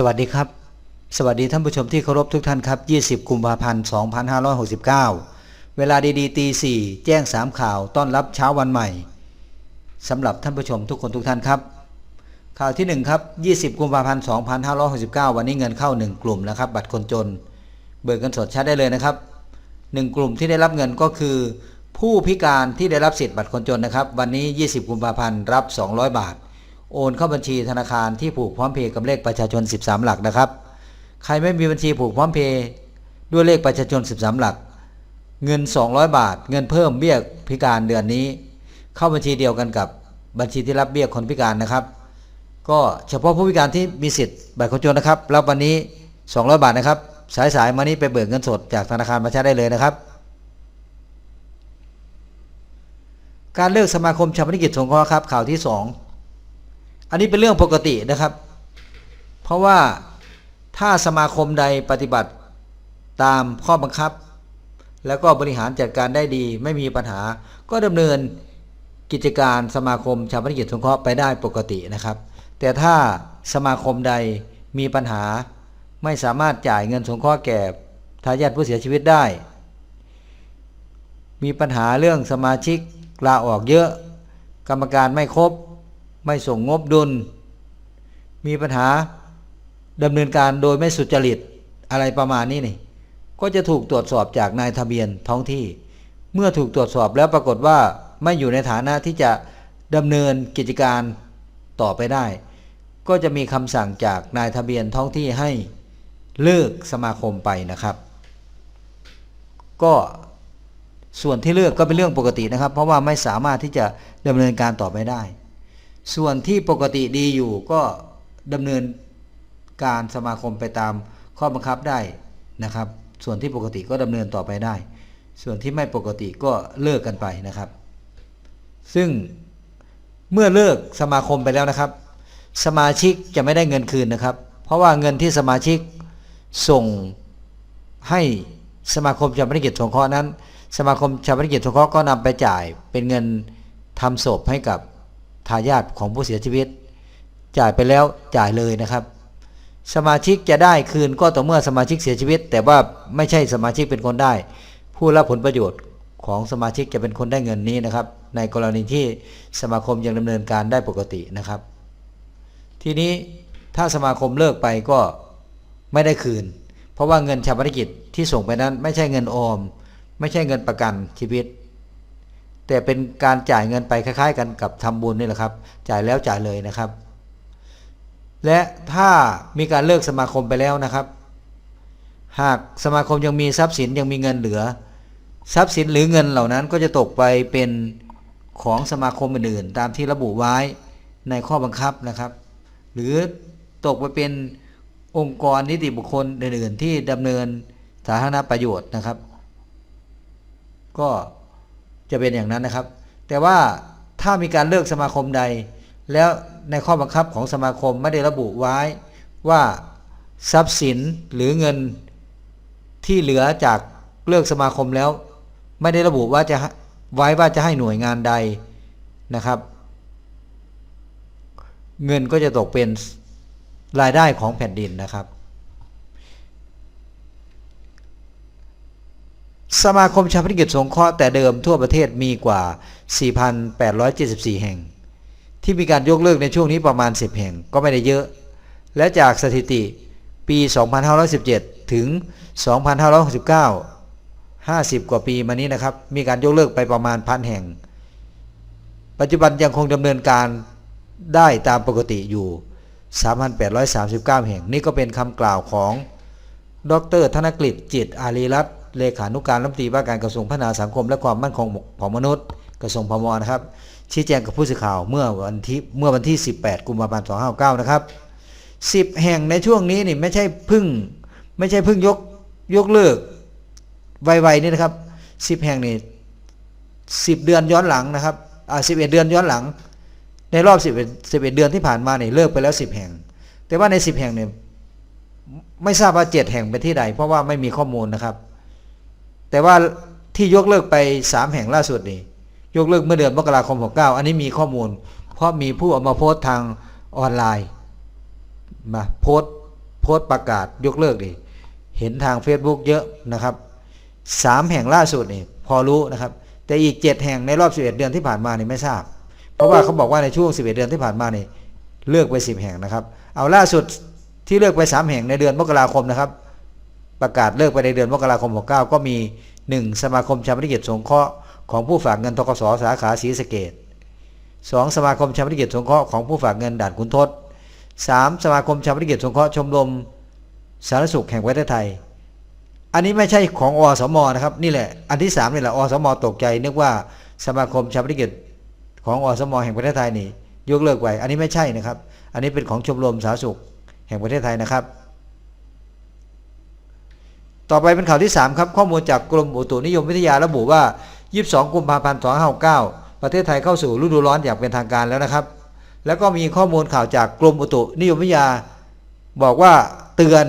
สวัสดีครับ สวัสดีท่านผู้ชมที่เคารพทุกท่านครับ 20 กุมภาพันธ์ 2569 เวลาดีๆตี4แจ้ง 3 ข่าวต้อนรับเช้าวันใหม่สำหรับท่านผู้ชมทุกคนทุกท่านครับ ข่าวที่ 1 ครับ 20 กุมภาพันธ์ 2569 วันนี้เงินเข้า 1 กลุ่มนะครับ บัตรคนจน เบิกเงินสดใช้ได้เลยนะครับ 1 กลุ่มที่ได้รับเงินก็คือ ผู้พิการที่ได้รับสิทธิ์บัตรคนจนนะครับ วันนี้ 20 กุมภาพันธ์รับ 200 บาท โอนเข้าบัญชีธนาคารที่ผูกพร้อมเพย์กับเลขประชาชน 13 หลักนะครับ ใครไม่มีบัญชีผูกพร้อมเพย์ด้วยเลขประชาชน 13 หลัก เงิน 200 บาท เงินเพิ่มเบี้ยพิการเดือนนี้ เข้าบัญชีเดียวกันกับบัญชีที่รับเบี้ยคนพิการนะครับ ก็เฉพาะผู้พิการที่มีสิทธิ์บัตรคนจนนะครับรับวันนี้ 200 บาทนะครับ สายสายๆมานี้ไปเบิกเงินสดจากธนาคารมาใช้ได้เลยนะครับ การเลิกสมาคมชาวพนิกิจสงเคราะห์ครับข่าวที่ 2 อันนี้เป็นเรื่องปกตินะครับ เพราะว่าถ้าสมาคมใดปฏิบัติตามข้อบังคับ แล้วก็บริหารจัดการได้ดี ไม่มีปัญหา ก็ดำเนินกิจการสมาคมชาวพนิกิจสงเคราะห์ไปได้ปกตินะครับ แต่ถ้าสมาคมใดมีปัญหาไม่สามารถจ่ายเงินสงเคราะห์แก่ทายาทผู้เสียชีวิตได้ มีปัญหาเรื่องสมาชิกลาออกเยอะ กรรมการไม่ครบ ไม่ส่งงบดุล มีปัญหาดำเนินการโดยไม่สุจริตอะไรประมาณนี้นี่ ก็จะถูกตรวจสอบจากนายทะเบียนท้องที่ เมื่อถูกตรวจสอบแล้วปรากฏว่าไม่อยู่ในฐานะที่จะดำเนินกิจการต่อไปได้ ก็จะมีคำสั่งจากนายทะเบียนท้องที่ให้เลิกสมาคมไปนะครับ ก็ส่วนที่เลือกก็เป็นเรื่องปกตินะครับ เพราะว่าไม่สามารถที่จะดำเนินการต่อไปได้ ส่วนที่ปกติดีอยู่ก็ดำเนินการสมาคมไปตามข้อบังคับได้นะครับ ส่วนที่ปกติก็ดำเนินต่อไปได้ ส่วนที่ไม่ปกติก็เลิกกันไปนะครับ ซึ่งเมื่อเลิกสมาคมไปแล้วนะครับ สมาชิกจะไม่ได้เงินคืนนะครับ เพราะว่าเงินที่สมาชิกส่งให้สมาคมชาวพนักกิจสงเคราะห์นั้น สมาคมชาวพนักกิจสงเคราะห์ก็นำไปจ่ายเป็นเงินทำศพให้กับ ทายาทของผู้เสียชีวิต จ่ายไปแล้วจ่ายเลยนะครับ สมาชิกจะได้คืนก็ต่อเมื่อสมาชิกเสียชีวิต แต่ว่าไม่ใช่สมาชิกเป็นคนได้ ผู้รับผลประโยชน์ของสมาชิกจะเป็นคนได้เงินนี้นะครับ ในกรณีที่สมาคมยังดำเนินการได้ปกตินะครับ ทีนี้ถ้าสมาคมเลิกไปก็ไม่ได้คืน เพราะว่าเงินชาปนกิจที่ส่งไปนั้นไม่ใช่เงินออม ไม่ใช่เงินประกันชีวิต แต่เป็นการจ่ายเงินไปคล้าย ๆ กันกับทำบุญนี่แหละครับ จ่ายแล้วจ่ายเลยนะครับ และถ้ามีการเลิกสมาคมไปแล้วนะครับ หากสมาคมยังมีทรัพย์สินยังมีเงินเหลือ ทรัพย์สินหรือเงินเหล่านั้นก็จะตกไปเป็นของสมาคมอื่นๆตามที่ระบุไว้ในข้อบังคับนะครับ หรือตกไปเป็นองค์กรนิติบุคคลอื่นๆที่ดำเนินสาธารณประโยชน์นะครับ ก็ จะเป็นอย่างนั้นนะครับ แต่ว่าถ้ามีการเลิกสมาคมใด แล้วในข้อบังคับของสมาคมไม่ได้ระบุไว้ว่าทรัพย์สินหรือเงินที่เหลือจากเลิกสมาคมแล้ว ไม่ได้ระบุว่าจะไว้ว่าจะให้หน่วยงานใดนะครับ เงินก็จะตกเป็นรายได้ของแผ่นดินนะครับ สมาคมชาพนักกิจสงเคราะห์แต่เดิมทั่วประเทศมีกว่า 4,874 แห่ง ที่มีการยกเลิกในช่วงนี้ประมาณ 10 แห่งก็ไม่ได้เยอะ และจากสถิติปี 2517 ถึง 2569 50 กว่าปีมานี้นะครับ มีการยกเลิกไปประมาณพันแห่ง ปัจจุบันยังคงดำเนินการได้ตามปกติอยู่ 3,839 แห่ง นี่ก็เป็นคำกล่าวของ ดร ธนกฤษจิตอารีรัตน์ เลขานุการรัฐมนตรีว่าการกระทรวงพัฒนาสังคม และความมั่นคงของมนุษย์ กระทรวงพมนะครับ ชี้แจงกับผู้สื่อข่าวเมื่อวันที่เมื่อวันที่ 18 กุมภาพันธ์ 259 นะครับ 10 แห่งในช่วงนี้นี่ไม่ใช่พึ่งไม่ใช่พึ่งยกยกเลิกไวๆนี่นะครับ 10 แห่งนี่10 เดือนย้อนหลังนะครับอ่า11 เดือนย้อนหลัง ในรอบ 11 11 เดือนที่ผ่านมาเนี่ยเลิกไปแล้ว 10 แห่ง แต่ว่าใน 10 แห่งเนี่ยไม่ทราบว่า 7 แห่งเป็นที่ใด เพราะว่าไม่มีข้อมูลนะครับ แต่ว่าที่ยกเลิกไป 3 แห่งล่าสุดนี่ยกเลิกเมื่อเดือนมกราคม69อันนี้มีข้อมูล เพราะมีผู้เอามาโพสต์ทางออนไลน์มาโพสต์พสต์ประกาศยกเลิกดิเห็นทาง Facebook เยอะนะครับสามแห่งล่าสุดนี่พอรู้นะครับ แต่อีก7แห่งในรอบ11เดือนที่ผ่านมานี่ไม่ทราบ เพราะว่าเขาบอกว่าในช่วง11เดือนที่ผ่านมานี่เลือกไป10แห่งนะครับ เอาล่าสุดที่เลือกไป3แห่งในเดือนมกราคมนะครับ ประกาศเลิกไปในเดือนมกราคม 69 ก็มี 1 สมาคมชาวธุรกิสงเคราะห์ของผู้ฝากเงินทกสสาขาศรีสะเกด 2 สมาคมชาวธุรกิสงเคราะห์ของผู้ฝากเงินด่านขุนทด3สมาคมชาวธุรกิสงเคราะห์ชมรมสาธารณสุขแห่งประเทศไทย อันนี้ไม่ใช่ของอสมนะครับนี่แหละอันที่3นี่แหละอสมตกใจนึกว่าสมาคมชาวธุรกิของอสมแห่งประเทศไทยนี่ยกเลิกไปอันนี้ไม่ใช่นะครับ อันนี้เป็นของชมรมสาธารณสุขแห่งประเทศไทยนะครับ ต่อไปเป็นข่าวที่ 3 ครับ ข้อมูลจากกรมอุตุนิยมวิทยาระบุว่า 22 กุมภาพันธ์2569ประเทศไทยเข้าสู่ฤดูร้อนอย่างเป็นทางการแล้วนะครับ แล้วก็มีข้อมูลข่าวจากกรมอุตุนิยมวิทยา บอกว่าเตือน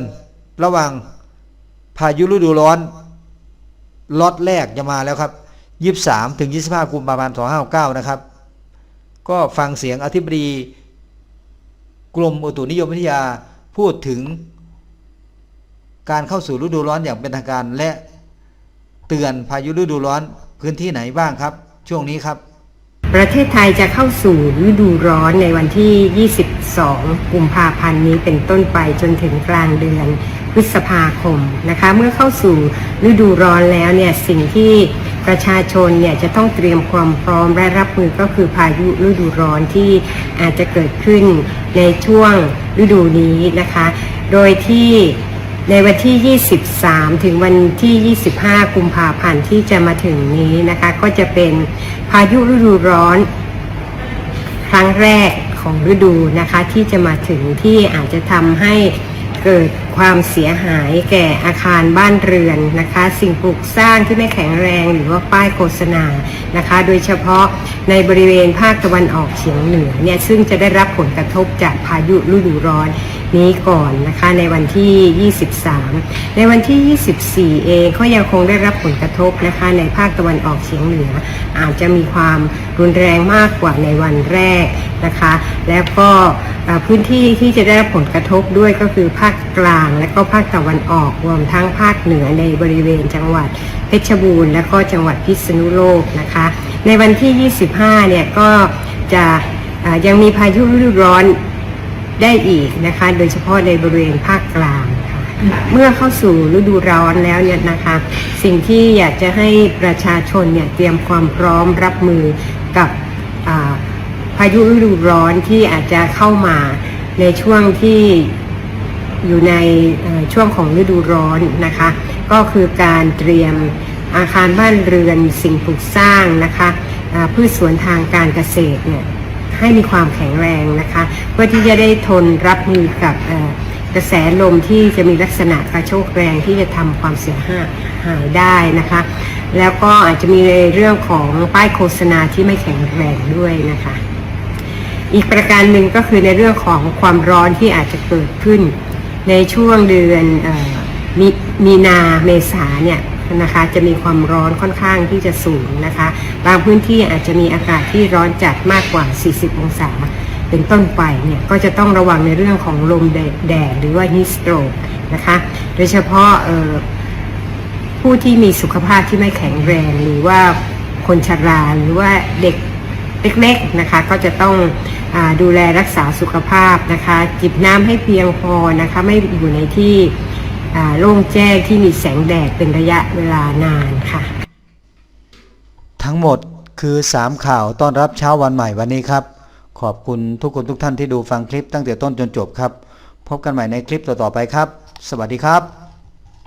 ระว่างพายุฤดูร้อนล็อตแรกจะมาแล้วครับ 23 ถึง 25 กุมภาพันธ์2569นะครับ ก็ฟังเสียงอธิบดี กรมอุตุนิยมวิทยาพูดถึง การเข้าสู่ฤดูร้อนอย่างเป็นทางการ และเตือนพายุฤดูร้อนพื้นที่ไหนบ้างครับ ช่วงนี้ครับ ประเทศไทยจะเข้าสู่ฤดูร้อนในวันที่ 22 กุมภาพันธ์นี้เป็นต้นไปจนถึงกลางเดือนพฤษภาคมนะคะ เมื่อเข้าสู่ฤดูร้อนแล้วเนี่ยสิ่งที่ประชาชนเนี่ยจะต้องเตรียมความพร้อมและรับมือก็คือพายุฤดูร้อนที่อาจจะเกิดขึ้นในช่วงฤดูนี้นะคะ โดยที่ ในวันที่ 23 ถึงวันที่ 25 กุมภาพันธ์ที่จะมาถึงนี้นะคะ ก็จะเป็นพายุฤดูร้อน ครั้งแรกของฤดูนะคะ ที่จะมาถึงที่อาจจะทำให้เกิดความเสียหายแก่อาคารบ้านเรือนนะคะ สิ่งปลูกสร้างที่ไม่แข็งแรงหรือว่าป้ายโฆษณานะคะ โดยเฉพาะในบริเวณภาคตะวันออกเฉียงเหนือเนี่ยซึ่งจะได้รับผลกระทบจากพายุฤดูร้อน นี้ก่อนนะคะในวันที่ 23 ในวันที่ 24 เองก็ยังคงได้รับผลกระทบนะคะในภาคตะวันออกเฉียงเหนือ อาจจะมีความรุนแรงมากกว่าในวันแรกนะคะ แล้วก็พื้นที่ที่จะได้รับผลกระทบด้วยก็คือภาคกลางและก็ภาคตะวันออกรวมทั้งภาคเหนือในบริเวณจังหวัดเพชรบูรณ์และก็จังหวัดพิษณุโลกนะคะ ในวันที่ 25 เนี่ยก็จะยังมีพายุฤดูร้อน ได้อีกนะคะ โดยเฉพาะในบริเวณภาคกลางค่ะเมื่อเข้าสู่ฤดูร้อนแล้วเนี่ยนะคะ สิ่งที่อยากจะให้ประชาชนเนี่ยเตรียมความพร้อมรับมือกับาพายุฤดูร้อนที่อาจจะเข้ามาในช่วงที่อยู่ในช่วงของฤดูร้อนนะคะ ก็คือการเตรียมอาคารบ้านเรือนสิ่งปลูกสร้างนะคะพืชสวนทางการเกษตรเนี่ย ให้มีความแข็งแรงนะคะ เพื่อที่จะได้ทนรับมือกับกระแสลมที่จะมีลักษณะกระโชกแรงที่จะทำความเสียหายหายได้นะคะ แล้วก็อาจจะมีในเรื่องของป้ายโฆษณาที่ไม่แข็งแรงด้วยนะคะ อีกประการหนึ่งก็คือในเรื่องของความร้อนที่อาจจะเกิดขึ้น ในช่วงเดือนออมมีนาเมษาเนี่ย นะคะ จะมีความร้อนค่อนข้างที่จะสูงนะคะ บางพื้นที่อาจจะมีอากาศที่ร้อนจัดมากกว่า 40 องศา เป็นต้นไปเนี่ยก็จะต้องระวังในเรื่องของลมแดดแดหรือว่าฮิสโตรกนะคะ โดยเฉพาะผู้ที่มีสุขภาพที่ไม่แข็งแรงหรือว่าคนชราหรือว่าเด็กเล็กๆนะคะ ก็จะต้องอดูแลรักษาสุขภาพนะคะ จิบน้ำให้เพียงพอนะคะ ไม่อยู่ในที่ โล่งแจ้งที่มีแสงแดดเป็นระยะเวลานานค่ะ ทั้งหมดคือ 3 ข่าวต้อนรับเช้าวันใหม่วันนี้ครับ ขอบคุณทุกคนทุกท่านที่ดูฟังคลิปตั้งแต่ต้นจนจบครับ พบกันใหม่ในคลิปต่อๆไปครับ สวัสดีครับ